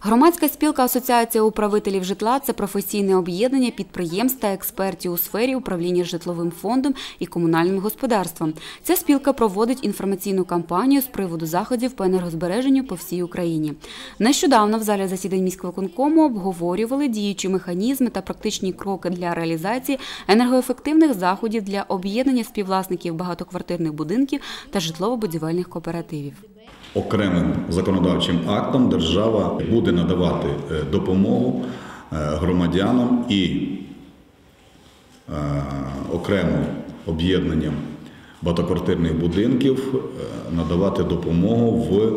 Громадська спілка Асоціація управителів житла це професійне об'єднання підприємств та експертів у сфері управління житловим фондом і комунальним господарством. Ця спілка проводить інформаційну кампанію з приводу заходів по енергозбереженню по всій Україні. Нещодавно в залі засідань міськвиконкому обговорювали діючі механізми та практичні кроки для реалізації енергоефективних заходів для об'єднання співвласників багатоквартирних будинків та житлово-будівельних кооперативів. Окремим законодавчим актом держава буде надавати е, допомогу е, громадянам і е, окремо об'єднанням багатоквартирних будинків надавати допомогу в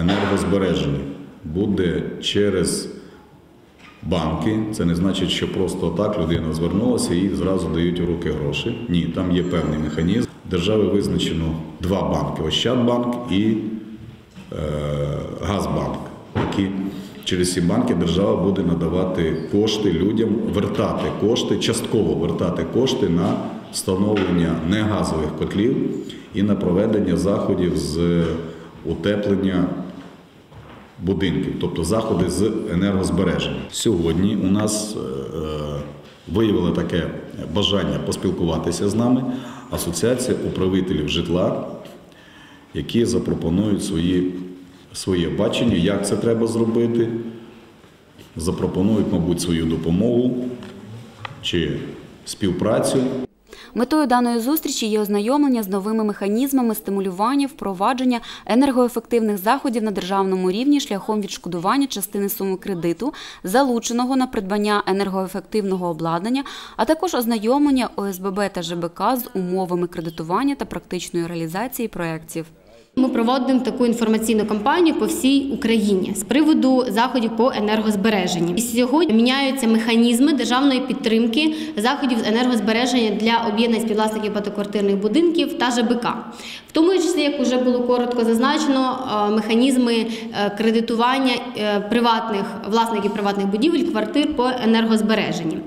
енергозбереженні. Буде через банки. Це не значить, що просто так людина звернулася і зразу дають у руки гроші. Ні, там є певний механізм. Держави визначено два банки: Ощадбанк і Газбанк, які через ці банки держава буде надавати кошти людям, вертати кошти, частково вертати кошти на встановлення негазових котлів і на проведення заходів з утеплення будинків, тобто заходи з енергозбереження. Сьогодні у нас е, виявили таке бажання поспілкуватися з нами Асоціація управителів житла, які запропонують свої, своє бачення, як це треба зробити, запропонують, мабуть, свою допомогу чи співпрацю. Метою даної зустрічі є ознайомлення з новими механізмами стимулювання, впровадження енергоефективних заходів на державному рівні шляхом відшкодування частини суми кредиту, залученого на придбання енергоефективного обладнання, а також ознайомлення ОСББ та ЖБК з умовами кредитування та практичної реалізації проєктів. Ми проводимо таку інформаційну кампанію по всій Україні з приводу заходів по енергозбереженню. І сьогодні міняються механізми державної підтримки заходів з енергозбереження для об'єднань співвласників багатоквартирних будинків та ЖБК. В тому числі, як вже було коротко зазначено, е, механізми е, кредитування е, приватних власників приватних будівель, квартир по енергозбереженні.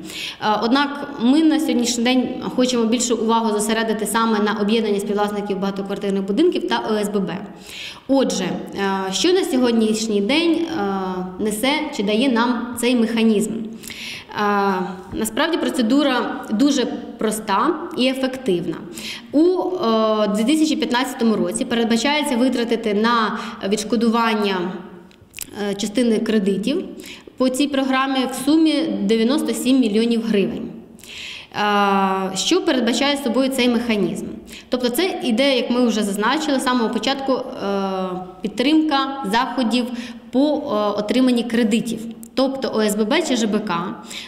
Однак ми на сьогоднішній день хочемо більше увагу зосередити саме на об'єднання співвласників багатоквартирних будинків та ОСББ. Отже, що на сьогоднішній день несе чи дає нам цей механізм? Насправді процедура дуже проста і ефективна. У 2015 році передбачається витратити на відшкодування е, частини кредитів по цій програмі в сумі 97 мільйонів гривень. Що передбачає собою цей механізм? Тобто, це ідея, як ми вже зазначили, з самого початку е, підтримка заходів по е, отриманні кредитів. Тобто ОСББ чи ЖБК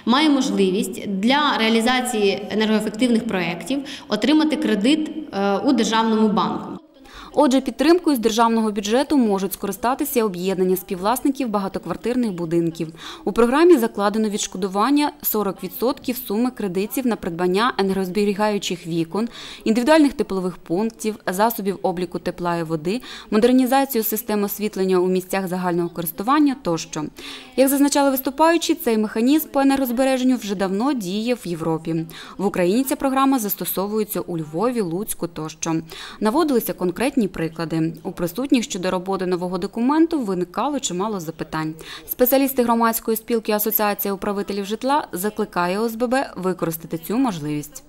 має можливість для реалізації енергоефективних проєктів отримати кредит е, у державному банку. Отже, підтримкою з державного бюджету можуть скористатися об'єднання співвласників багатоквартирних будинків. У програмі закладено відшкодування 40% суми кредитів на придбання енергозберігаючих вікон, індивідуальних теплових пунктів, засобів обліку тепла і води, модернізацію систем освітлення у місцях загального користування тощо. Як зазначали виступаючі, цей механізм по енергозбереженню вже давно діє в Європі. В Україні ця програма застосовується у Львові, Луцьку тощо. Наводилися конкретні конкретні приклади. У присутніх щодо роботи нового документу виникало чимало запитань. Спеціалісти громадської спілки Асоціація управителів житла закликає ОСББ використати цю можливість.